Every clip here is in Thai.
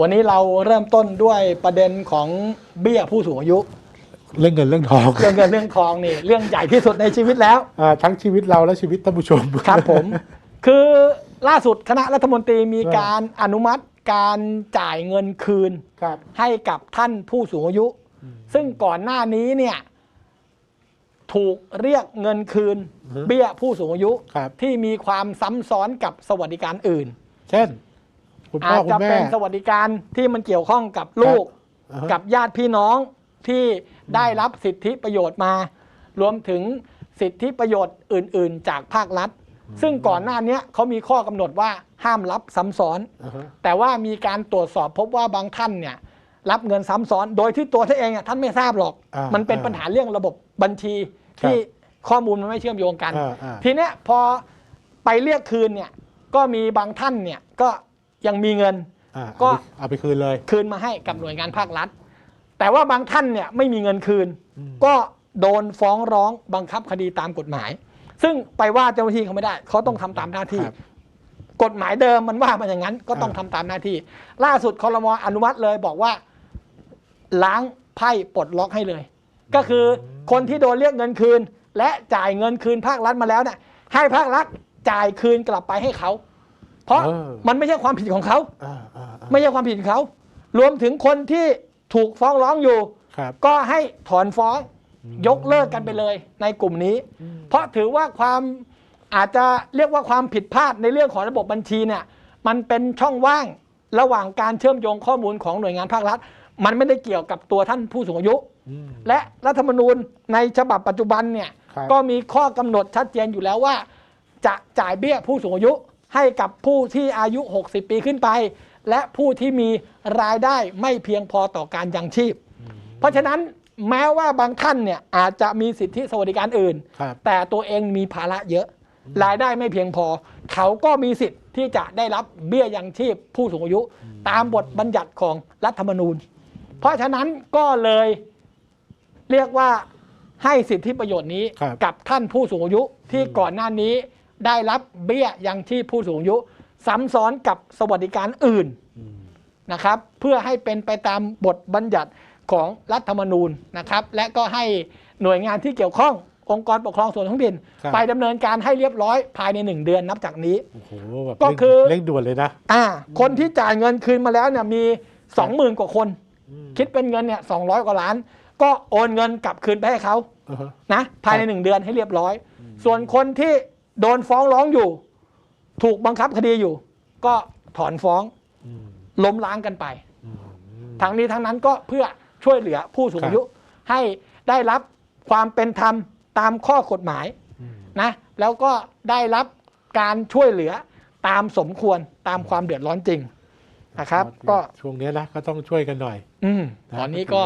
วันนี้เราเริ่มต้นด้วยประเด็นของเบี้ยผู้สูงอายุ เรื่องเงินเรื่องทองเรื่องเงินเรื่องทองนี่ เรื่องใหญ่ที่สุดในชีวิตแล้ว อ่าทั้งชีวิตเราและชีวิตท่านผู้ชมครับผม คือล่าสุดคณะรัฐมนตรีมีครับการอนุมัติการจ่ายเงินคืน ครับ ให้กับท่านผู้สูงอายุ ซึ่งก่อนหน้านี้เนี่ย ถูกเรียกเงินคืน อือฮึเบี้ยผู้สูงอายุ ครับ ที่มีความซ้ำซ้อนกับสวัสดิการอื่น เช่น คุณพ่อาอจคุจะณแม่ เป็นสวัสดิการที่มันเกี่ยวข้องกับลูก อ่าฮะ กับญาติพี่น้องที่ได้รับสิทธิประโยชน์มา รวมถึงสิทธิประโยชน์อื่น ๆ จากภาครัฐ ซึ่งก่อนหน้าเนี้ยเขามีข้อกำหนดว่าห้ามรับซ้ำซ้อน อ่าฮะแต่ว่ามีการตรวจสอบพบว่าบางท่านเนี่ยรับเงินซ้ำซ้อน โดยที่ตัวท่านเองอะท่านไม่ทราบหรอก อ่ามันเป็นอ่าปัญหาเรื่องระบบบัญชีครับที่ข้อมูลมันไม่เชื่อมโยงกัน อ่าอ่า ทีเนี้ยพอไปเรียกคืนเนี่ยก็มีบางท่านเนี่ยก็ ยังมีเงิน อ่าก็ เอาไปคืนเลยคืนมาให้กับหน่วยงานภาครัฐ แต่ว่าบางท่านเนี่ยไม่มีเงินคืน อืมก็โดนฟ้องร้องบังคับคดีตามกฎหมาย ซึ่งไปว่าเจ้าหน้าที่เขาไม่ได้ เขาต้องทำตามหน้าที่ ครับ กฎหมายเดิมมันว่ามันอย่างนั้นก็ต้องอ่าทำตามหน้าที่ ล่าสุดคอรมออนุมัติเลยบอกว่า ล้างไพ่ปลดล็อกให้เลย ก็คือคนที่โดนเรียกเงินคืน และจ่ายเงินคืนภาครัฐมาแล้วเนี่ยให้ภาครัฐจ่ายคืนกลับไปให้เขา เพราะเออมันไม่ใช่ความผิดของเขาอ่าอ่าอ่าไม่ใช่ความผิดของเขา รวมถึงคนที่ถูกฟ้องร้องอยู่ครับก็ให้ถอนฟ้องยกเลิกกันไปเลยในกลุ่มนี้ เพราะถือว่าความอาจจะเรียกว่าความผิดพลาดในเรื่องของระบบบัญชีเนี่ยมันเป็นช่องว่างระหว่างการเชื่อมโยงข้อมูลของหน่วยงานภาครัฐ มันไม่ได้เกี่ยวกับตัวท่านผู้สูงอายุอืมและรัฐธรรมนูญในฉบับปัจจุบันเนี่ยครับก็มีข้อกำหนดชัดเจนอยู่แล้วว่า จะจ่ายเบี้ยผู้สูงอายุ ให้กับผู้ที่อายุ 60 ปีขึ้นไป และผู้ที่มีรายได้ไม่เพียงพอต่อการยังชีพ เพราะฉะนั้นแม้ว่าบางท่านเนี่ยอาจจะมีสิทธิสวัสดิการอื่น ครับแต่ตัวเองมีภาระเยอะ รายได้ไม่เพียงพอ เขาก็มีสิทธิ์ที่จะได้รับเบี้ยยังชีพผู้สูงอายุ ตามบทบัญญัติของรัฐธรรมนูญ เพราะฉะนั้นก็เลยเรียกว่าให้สิทธิประโยชน์นี้ครับ กับท่านผู้สูงอายุที่ก่อนหน้านี้ ได้รับเบี้ยยังชีพผู้สูงอายุซ้ำซ้อนกับสวัสดิการอื่นอืมนะครับ เพื่อให้เป็นไปตามบทบัญญัติของรัฐธรรมนูญนะครับ และก็ให้หน่วยงานที่เกี่ยวข้ององค์กรปกครองส่วนท้องถิ่น ครับ ไปดำเนินการให้เรียบร้อยภายใน 1 เดือนนับจากนี้ โอ้โหแบบก็เร่งคือ เร่งด่วนเลยนะ อ่าคนที่จ่ายเงินคืนมาแล้วเนี่ยมี 20,000 กว่าคนอืมคิดเป็นเงินเนี่ย200 กว่าล้าน ก็โอนเงินกลับคืนไปให้เขาอ่าฮะนะภายใน1เดือนให้เรียบร้อย ส่วนคนที่ โดนฟ้องร้องอยู่ ถูกบังคับคดีอยู่ ก็ถอนฟ้องอืมล้มล้างกันไปอืมทั้งนี้ทั้งนั้นก็เพื่อช่วยเหลือผู้สูงอายุ ให้ได้รับความเป็นธรรมตามข้อกฎหมายอืมนะแล้วก็ได้รับการช่วยเหลือตามสมควรตามความเดือดร้อนจริงนะครับ ก็ช่วงเนี้ยนะก็ต้องช่วยกันหน่อย อืมนะตอนนี้ก็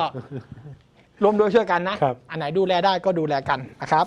รวมด้วยช่วยกันนะครับอันไหนดูแลได้ก็ดูแลกันนะครับ